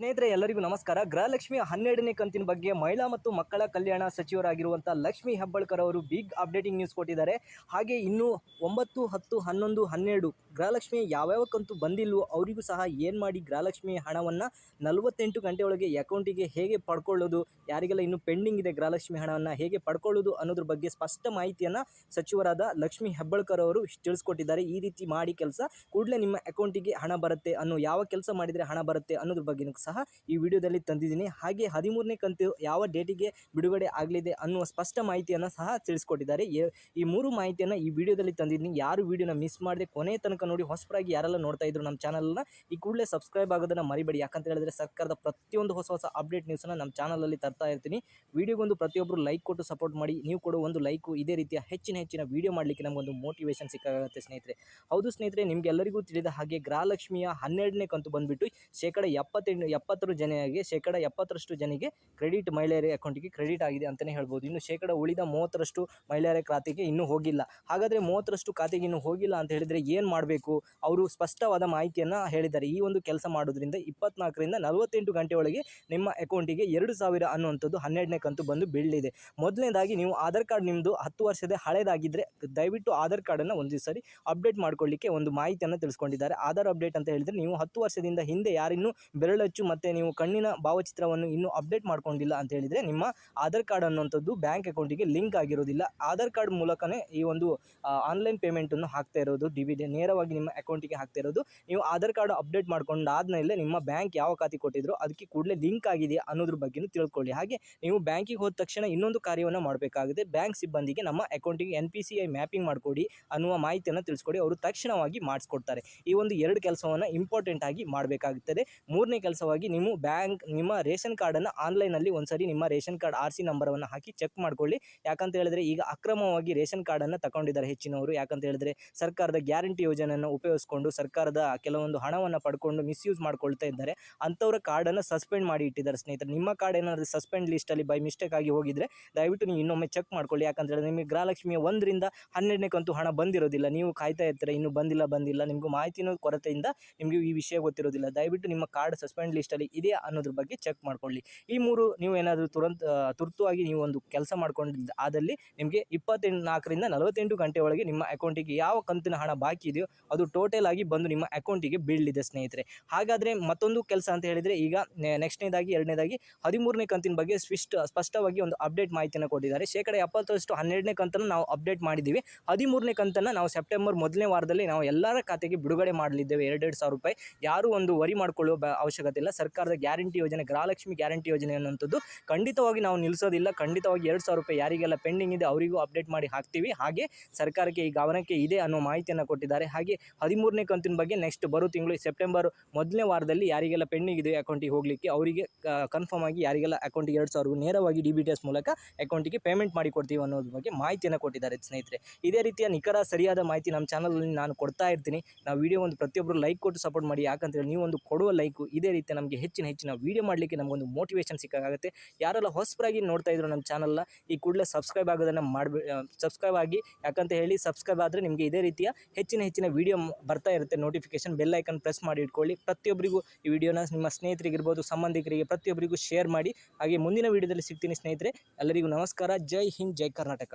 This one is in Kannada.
ಸ್ನೇಹಿತರೆ, ಎಲ್ಲರಿಗೂ ನಮಸ್ಕಾರ. ಗೃಹಲಕ್ಷ್ಮಿ ಹನ್ನೆರಡನೇ ಕಂತಿನ ಬಗ್ಗೆ ಮಹಿಳಾ ಮತ್ತು ಮಕ್ಕಳ ಕಲ್ಯಾಣ ಸಚಿವರಾಗಿರುವಂಥ ಲಕ್ಷ್ಮಿ ಹೆಬ್ಬಾಳ್ಕರ್ ಅವರು ಬಿಗ್ ಅಪ್ಡೇಟಿಂಗ್ ನ್ಯೂಸ್ ಕೊಟ್ಟಿದ್ದಾರೆ. ಹಾಗೆ ಇನ್ನು ಒಂಬತ್ತು, ಹತ್ತು, ಹನ್ನೊಂದು, ಹನ್ನೆರಡು ಗೃಹಲಕ್ಷ್ಮಿ ಯಾವ್ಯಾವ ಕಂತು ಬಂದಿಲ್ವೋ ಅವರಿಗೂ ಸಹ ಏನು ಮಾಡಿ ಗೃಹಲಕ್ಷ್ಮಿ ಹಣವನ್ನು ನಲವತ್ತೆಂಟು ಗಂಟೆ ಒಳಗೆ ಅಕೌಂಟಿಗೆ ಹೇಗೆ ಪಡ್ಕೊಳ್ಳೋದು, ಯಾರಿಗೆಲ್ಲ ಇನ್ನು ಪೆಂಡಿಂಗ್ ಇದೆ ಗೃಹಲಕ್ಷ್ಮಿ ಹಣವನ್ನು ಹೇಗೆ ಪಡ್ಕೊಳ್ಳೋದು ಅನ್ನೋದ್ರ ಬಗ್ಗೆ ಸ್ಪಷ್ಟ ಮಾಹಿತಿಯನ್ನು ಸಚಿವರಾದ ಲಕ್ಷ್ಮಿ ಹೆಬ್ಬಾಳ್ಕರ್ ಅವರು ತಿಳಿಸ್ಕೊಟ್ಟಿದ್ದಾರೆ. ಈ ರೀತಿ ಮಾಡಿ ಕೆಲಸ ಕೂಡಲೇ ನಿಮ್ಮ ಅಕೌಂಟಿಗೆ ಹಣ ಬರುತ್ತೆ ಅನ್ನೋ ಯಾವ ಕೆಲಸ ಮಾಡಿದರೆ ಹಣ ಬರುತ್ತೆ ಅನ್ನೋದ್ರ ಬಗ್ಗೆನೂ ಸಹ ಈ ವಿಡಿಯೋದಲ್ಲಿ ತಂದಿದ್ದೀನಿ. ಹಾಗೆ ಹದಿಮೂರನೇ ಕಂತು ಯಾವ ಡೇಟಿಗೆ ಬಿಡುಗಡೆ ಆಗಲಿದೆ ಅನ್ನುವ ಸ್ಪಷ್ಟ ಮಾಹಿತಿಯನ್ನು ಸಹ ತಿಳಿಸ್ಕೊಟ್ಟಿದ್ದಾರೆ. ಈ ಮೂರು ಮಾಹಿತಿಯನ್ನು ಈ ವಿಡಿಯೋದಲ್ಲಿ ತಂದಿದ್ದೀನಿ. ಯಾರು ವಿಡಿಯೋನ ಮಿಸ್ ಮಾಡದೆ ಕೊನೆ ತನಕ ನೋಡಿ ಹೊಸಬರಾಗಿ ಯಾರೆಲ್ಲ ನೋಡ್ತಾ ಇದ್ರು ನಮ್ಮ ಚಾನಲ್ನ ಈ ಕೂಡಲೇ ಸಬ್ಸ್ಕ್ರೈಬ್ ಆಗೋದನ್ನು ಮರಿಬೇಡಿ. ಯಾಕಂತ ಹೇಳಿದ್ರೆ ಸರ್ಕಾರದ ಪ್ರತಿಯೊಂದು ಹೊಸ ಹೊಸ ಅಪ್ಡೇಟ್ ನ್ಯೂಸನ್ನು ನಮ್ಮ ಚಾನಲಲ್ಲಿ ತರ್ತಾ ಇರ್ತೀನಿ. ವಿಡಿಯೋಗೊಂದು ಪ್ರತಿಯೊಬ್ಬರು ಲೈಕ್ ಕೊಟ್ಟು ಸಪೋರ್ಟ್ ಮಾಡಿ. ನೀವು ಕೊಡೋ ಒಂದು ಲೈಕು ಇದೇ ರೀತಿಯ ಹೆಚ್ಚಿನ ಹೆಚ್ಚಿನ ವಿಡಿಯೋ ಮಾಡಲಿಕ್ಕೆ ನಮಗೊಂದು ಮೋಟಿವೇಶನ್ ಸಿಕ್ಕಾಗುತ್ತೆ ಸ್ನೇಹಿತರೆ. ಹೌದು ಸ್ನೇಹಿತರೆ, ನಿಮಗೆಲ್ಲರಿಗೂ ತಿಳಿದ ಹಾಗೆ ಗೃಹಲಕ್ಷ್ಮಿಯ ಹನ್ನೆರಡನೇ ಕಂತು ಬಂದುಬಿಟ್ಟು ಶೇಕಡ ಎಪ್ಪತ್ತೆಂಟು ಎಪ್ಪತ್ತರ ಜನರಿಗೆ ಶೇಕಡ ಎಪ್ಪತ್ತರಷ್ಟು ಜನಿಗೆ ಕ್ರೆಡಿಟ್ ಮಹಿಳೆಯರ ಅಕೌಂಟಿಗೆ ಕ್ರೆಡಿಟ್ ಆಗಿದೆ ಅಂತಲೇ ಹೇಳ್ಬೋದು. ಇನ್ನು ಶೇಕಡ ಉಳಿದ ಮೂವತ್ತರಷ್ಟು ಮಹಿಳೆಯರ ಖಾತೆಗೆ ಇನ್ನೂ ಹೋಗಿಲ್ಲ. ಹಾಗಾದರೆ ಮೂವತ್ತರಷ್ಟು ಖಾತೆಗೆ ಇನ್ನೂ ಹೋಗಿಲ್ಲ ಅಂತ ಹೇಳಿದರೆ ಏನು ಮಾಡಬೇಕು? ಅವರು ಸ್ಪಷ್ಟವಾದ ಮಾಹಿತಿಯನ್ನು ಹೇಳಿದ್ದಾರೆ. ಈ ಒಂದು ಕೆಲಸ ಮಾಡೋದ್ರಿಂದ ಇಪ್ಪತ್ನಾಲ್ಕರಿಂದ ನಲವತ್ತೆಂಟು ಗಂಟೆ ಒಳಗೆ ನಿಮ್ಮ ಅಕೌಂಟಿಗೆ ಎರಡು ಸಾವಿರ ಅನ್ನುವಂಥದ್ದು ಹನ್ನೆರಡನೇ ಕಂತು ಬಂದು ಬೀಳಲಿದೆ. ಮೊದಲನೇದಾಗಿ ನೀವು ಆಧಾರ್ ಕಾರ್ಡ್ ನಿಮ್ಮದು ಹತ್ತು ವರ್ಷದ ಹಳೇದಾಗಿದ್ದರೆ ದಯವಿಟ್ಟು ಆಧಾರ್ ಕಾರ್ಡನ್ನು ಒಂದು ಸರಿ ಅಪ್ಡೇಟ್ ಮಾಡ್ಕೊಳ್ಳಿಕ್ಕೆ ಒಂದು ಮಾಹಿತಿಯನ್ನು ತಿಳಿಸ್ಕೊಂಡಿದ್ದಾರೆ. ಆಧಾರ್ ಅಪ್ಡೇಟ್ ಅಂತ ಹೇಳಿದರೆ ನೀವು ಹತ್ತು ವರ್ಷದಿಂದ ಹಿಂದೆ ಯಾರಿನ್ನೂ ಬೆರಳಚ್ಚು ಮತ್ತು ನೀವು ಕಣ್ಣಿನ ಭಾವಚಿತ್ರವನ್ನು ಇನ್ನೂ ಅಪ್ಡೇಟ್ ಮಾಡ್ಕೊಂಡಿಲ್ಲ ಅಂತ ಹೇಳಿದರೆ ನಿಮ್ಮ ಆಧಾರ್ ಕಾರ್ಡ್ ಅನ್ನುವಂಥದ್ದು ಬ್ಯಾಂಕ್ ಅಕೌಂಟಿಗೆ ಲಿಂಕ್ ಆಗಿರೋದಿಲ್ಲ. ಆಧಾರ್ ಕಾರ್ಡ್ ಮೂಲಕನೇ ಈ ಒಂದು ಆನ್ಲೈನ್ ಪೇಮೆಂಟನ್ನು ಹಾಕ್ತಾ ಇರೋದು ಡಿ ಬಿ ನೇರವಾಗಿ ನಿಮ್ಮ ಅಕೌಂಟಿಗೆ ಹಾಕ್ತಾ ಇರೋದು. ನೀವು ಆಧಾರ್ ಕಾರ್ಡ್ ಅಪ್ಡೇಟ್ ಮಾಡ್ಕೊಂಡಾದ್ಮೇಲೆ ನಿಮ್ಮ ಬ್ಯಾಂಕ್ ಯಾವ ಖಾತೆ ಕೊಟ್ಟಿದ್ರು ಅದಕ್ಕೆ ಕೂಡಲೇ ಲಿಂಕ್ ಆಗಿದೆಯಾ ಅನ್ನೋದ್ರ ಬಗ್ಗೆನೂ ತಿಳ್ಕೊಳ್ಳಿ. ಹಾಗೆ ನೀವು ಬ್ಯಾಂಕಿಗೆ ಹೋದ ತಕ್ಷಣ ಇನ್ನೊಂದು ಕಾರ್ಯವನ್ನು ಮಾಡಬೇಕಾಗುತ್ತೆ. ಬ್ಯಾಂಕ್ ಸಿಬ್ಬಂದಿಗೆ ನಮ್ಮ ಅಕೌಂಟಿಗೆ N P C I mapping ಮಾಡಿಕೊಡಿ ಅನ್ನುವ ಮಾಹಿತಿಯನ್ನು ತಿಳಿಸ್ಕೊಡಿ. ಅವರು ತಕ್ಷಣವಾಗಿ ಮಾಡಿಸ್ಕೊಡ್ತಾರೆ. ಈ ಒಂದು ಎರಡು ಕೆಲಸವನ್ನು ಇಂಪಾರ್ಟೆಂಟ್ ಆಗಿ ಮಾಡಬೇಕಾಗುತ್ತದೆ. ಮೂರನೇ ಕೆಲಸವಾಗಿ ನೀವು ಬ್ಯಾಂಕ್, ನಿಮ್ಮ ರೇಷನ್ ಕಾರ್ಡನ್ನು ಆನ್ಲೈನಲ್ಲಿ ಒಂದ್ಸರಿ ನಿಮ್ಮ ರೇಷನ್ ಕಾರ್ಡ್ ಆರ್ ಸಿ ನಂಬರನ್ನು ಹಾಕಿ ಚೆಕ್ ಮಾಡ್ಕೊಳ್ಳಿ. ಯಾಕಂತ ಹೇಳಿದ್ರೆ ಈಗ ಅಕ್ರಮವಾಗಿ ರೇಷನ್ ಕಾರ್ಡನ್ನು ತಗೊಂಡಿದ್ದಾರೆ ಹೆಚ್ಚಿನವರು. ಯಾಕಂತ ಹೇಳಿದ್ರೆ ಸರ್ಕಾರದ ಗ್ಯಾರಂಟಿ ಯೋಜನೆಯನ್ನು ಉಪಯೋಗಿಸ್ಕೊಂಡು, ಸರ್ಕಾರದ ಕೆಲವೊಂದು ಹಣವನ್ನು ಪಡ್ಕೊಂಡು ಮಿಸ್ಯೂಸ್ ಮಾಡ್ಕೊಳ್ತಾ ಇದ್ದಾರೆ. ಅಂಥವ್ರ ಕಾರ್ಡನ್ನು ಸಸ್ಪೆಂಡ್ ಮಾಡಿ ಇಟ್ಟಿದ್ದಾರೆ ಸ್ನೇಹಿತರೆ. ನಿಮ್ಮ ಕಾರ್ಡ್ ಏನಾದರೂ ಸಸ್ಪೆಂಡ್ ಲಿಸ್ಟಲ್ಲಿ ಬೈ ಮಿಸ್ಟೇಕ್ ಆಗಿ ಹೋಗಿದ್ರೆ ದಯವಿಟ್ಟು ನೀವು ಇನ್ನೊಮ್ಮೆ ಚೆಕ್ ಮಾಡ್ಕೊಳ್ಳಿ. ಯಾಕಂತ ಹೇಳಿದ್ರೆ ನಿಮಗೆ ಗೃಹಲಕ್ಷ್ಮಿಯ ಒಂದರಿಂದ ಹನ್ನೆರಡನೇ ಕಂತು ಹಣ ಬಂದಿರೋದಿಲ್ಲ. ನೀವು ಕಾಯ್ತಾ ಇರ್ತೀರ, ಇನ್ನೂ ಬಂದಿಲ್ಲ ಬಂದಿಲ್ಲ. ನಿಮಗೂ ಮಾಹಿತಿನೂ ಕೊರತೆಯಿಂದ ನಿಮಗೆ ಈ ವಿಷಯ ಗೊತ್ತಿರೋದಿಲ್ಲ. ದಯವಿಟ್ಟು ನಿಮ್ಮ ಕಾರ್ಡ್ ಸಸ್ಪೆಂಡ್ ಲಿಸ್ಟಲ್ಲಿ ಇದೆ ಅನ್ನೋದ್ರ ಬಗ್ಗೆ ಚೆಕ್ ಮಾಡ್ಕೊಳ್ಳಿ. ಈ ಮೂರು ನೀವು ಏನಾದರೂ ತುರಂತ ತುರ್ತುವಾಗಿ ನೀವು ಒಂದು ಕೆಲಸ ಮಾಡ್ಕೊಂಡಿದ್ದ, ಆದಲ್ಲಿ ನಿಮಗೆ ಇಪ್ಪತ್ತೆಂಟು ನಾಲ್ಕರಿಂದ ನಲವತ್ತೆಂಟು ಗಂಟೆ ಒಳಗೆ ನಿಮ್ಮ ಅಕೌಂಟಿಗೆ ಯಾವ ಕಂತಿನ ಹಣ ಬಾಕಿ ಇದೆಯೋ ಅದು ಟೋಟಲ್ ಆಗಿ ಬಂದು ನಿಮ್ಮ ಅಕೌಂಟಿಗೆ ಬೀಳಲಿದೆ ಸ್ನೇಹಿತರೆ. ಹಾಗಾದರೆ ಮತ್ತೊಂದು ಕೆಲಸ ಅಂತ ಹೇಳಿದರೆ ಈಗ ನೆಕ್ಸ್ಟ್ನೇದಾಗಿ, ಎರಡನೇದಾಗಿ ಹದಿಮೂರನೇ ಕಂತಿನ ಬಗ್ಗೆ ಸ್ವಿಸ್ಟ್ ಸ್ಪಷ್ಟವಾಗಿ ಒಂದು ಅಪ್ಡೇಟ್ ಮಾಹಿತಿಯನ್ನು ಕೊಟ್ಟಿದ್ದಾರೆ. ಶೇಕಡ ಎಪ್ಪತ್ತರಷ್ಟು ಹನ್ನೆರಡನೇ ಕಂತನ್ನು ನಾವು ಅಪ್ಡೇಟ್ ಮಾಡಿದ್ದೀವಿ. ಹದಿಮೂರನೇ ಕಂತನ್ನು ನಾವು ಸೆಪ್ಟೆಂಬರ್ ಮೊದಲನೇ ವಾರದಲ್ಲಿ ನಾವು ಎಲ್ಲರ ಖಾತೆಗೆ ಬಿಡುಗಡೆ ಮಾಡಲಿದ್ದೇವೆ. ಎರಡೆರಡು ಸಾವಿರ ರೂಪಾಯಿ. ಯಾರೂ ಒಂದು ವರಿ ಮಾಡ್ಕೊಳ್ಳೋ ಬ, ಅವಶ್ಯಕತೆ ಇಲ್ಲ. ಸರ್ಕಾರದ ಗ್ಯಾರಂಟಿ ಯೋಜನೆ, ಗೃಹಲಕ್ಷ್ಮಿ ಗ್ಯಾರಂಟಿ ಯೋಜನೆ ಅನ್ನುವಂಥದ್ದು ಖಂಡಿತವಾಗಿ ನಾವು ನಿಲ್ಲಿಸೋದಿಲ್ಲ ಖಂಡಿತವಾಗಿ ಎರಡು ಸಾವಿರ ರೂಪಾಯಿ ಯಾರಿಗೆಲ್ಲ ಪೆಂಡಿಂಗ್ ಇದೆ ಅವರಿಗೂ ಅಪ್ಡೇಟ್ ಮಾಡಿ ಹಾಕ್ತೀವಿ. ಹಾಗೆ ಸರ್ಕಾರಕ್ಕೆ ಈ ಗಮನಕ್ಕೆ ಇದೆ ಅನ್ನೋ ಮಾಹಿತಿಯನ್ನು ಕೊಟ್ಟಿದ್ದಾರೆ. ಹಾಗೆ ಹದಿಮೂರನೇ ಕಂತಿನ ಬಗ್ಗೆ ನೆಕ್ಸ್ಟ್ ಬರೋ ತಿಂಗಳು ಸೆಪ್ಟೆಂಬರ್ ಮೊದಲನೇ ವಾರದಲ್ಲಿ ಯಾರಿಗೆಲ್ಲ ಪೆಂಡಿಂಗ್ ಇದೆ ಅಕೌಂಟಿಗೆ ಹೋಗಲಿಕ್ಕೆ ಅವರಿಗೆ ಕನ್ಫರ್ಮ್ ಆಗಿ ಯಾರಿಗೆಲ್ಲ ಅಕೌಂಟಿಗೆ ಎರಡು ಸಾವಿರ ನೇರವಾಗಿ ಡಿ ಬಿ ಟಿ ಎಸ್ ಮೂಲಕ ಅಕೌಂಟಿಗೆ ಪೇಮೆಂಟ್ ಮಾಡಿ ಕೊಡ್ತೀವಿ ಅನ್ನೋದ್ರ ಬಗ್ಗೆ ಮಾಹಿತಿಯನ್ನು ಕೊಟ್ಟಿದ್ದಾರೆ ಸ್ನೇಹಿತರೆ. ಇದೇ ರೀತಿಯ ನಿಖರ ಸರಿಯಾದ ಮಾಹಿತಿ ನಮ್ಮ ಚಾನಲಲ್ಲಿ ನಾನು ಕೊಡ್ತಾ ಇರ್ತೀನಿ. ನಾವು ವಿಡಿಯೋ ಒಂದು ಪ್ರತಿಯೊಬ್ಬರು ಲೈಕ್ ಕೊಟ್ಟು ಸಪೋರ್ಟ್ ಮಾಡಿ. ಯಾಕಂತೇಳಿ ನೀವು ಒಂದು ಕೊಡುವ ಲೈಕು ಇದೇ ರೀತಿ ನಮಗೆ ಹೆಚ್ಚಿನ ಹೆಚ್ಚಿನ ವೀಡಿಯೋ ಮಾಡಲಿಕ್ಕೆ ನಮಗೊಂದು ಮೋಟಿವೇಶನ್ ಸಿಕ್ಕಾಗುತ್ತೆ ಯಾರೆಲ್ಲ ಹೊಸಬರಾಗಿ ನೋಡ್ತಾ ಇದ್ರು ನಮ್ಮ ಚಾನಲ್ನ ಈ ಕೂಡಲೇ ಸಬ್ಸ್ಕ್ರೈಬ್ ಆಗೋದನ್ನು ಮಾಡಬೇ ಸಬ್ಸ್ಕ್ರೈಬ್ ಆಗಿ, ಯಾಕಂತ ಹೇಳಿ ಸಬ್ಸ್ಕ್ರೈಬ್ ಆದರೆ ನಿಮಗೆ ಇದೇ ರೀತಿಯ ಹೆಚ್ಚಿನ ಹೆಚ್ಚಿನ ವಿಡಿಯೋ ಬರ್ತಾ ಇರುತ್ತೆ ನೋಟಿಫಿಕೇಶನ್ ಬೆಲ್ ಐಕನ್ ಪ್ರೆಸ್ ಮಾಡಿ ಇಟ್ಕೊಳ್ಳಿ. ಪ್ರತಿಯೊಬ್ಬರಿಗೂ ಈ ವಿಡಿಯೋನ ನಿಮ್ಮ ಸ್ನೇಹಿತರಿಗಿರ್ಬೋದು, ಸಂಬಂಧಿಕರಿಗೆ ಪ್ರತಿಯೊಬ್ಬರಿಗೂ ಶೇರ್ ಮಾಡಿ. ಹಾಗೆ ಮುಂದಿನ ವಿಡಿಯೋದಲ್ಲಿ ಸಿಗ್ತೀನಿ ಸ್ನೇಹಿತರೆ, ಎಲ್ಲರಿಗೂ ನಮಸ್ಕಾರ. ಜೈ ಹಿಂದ್, ಜೈ ಕರ್ನಾಟಕ.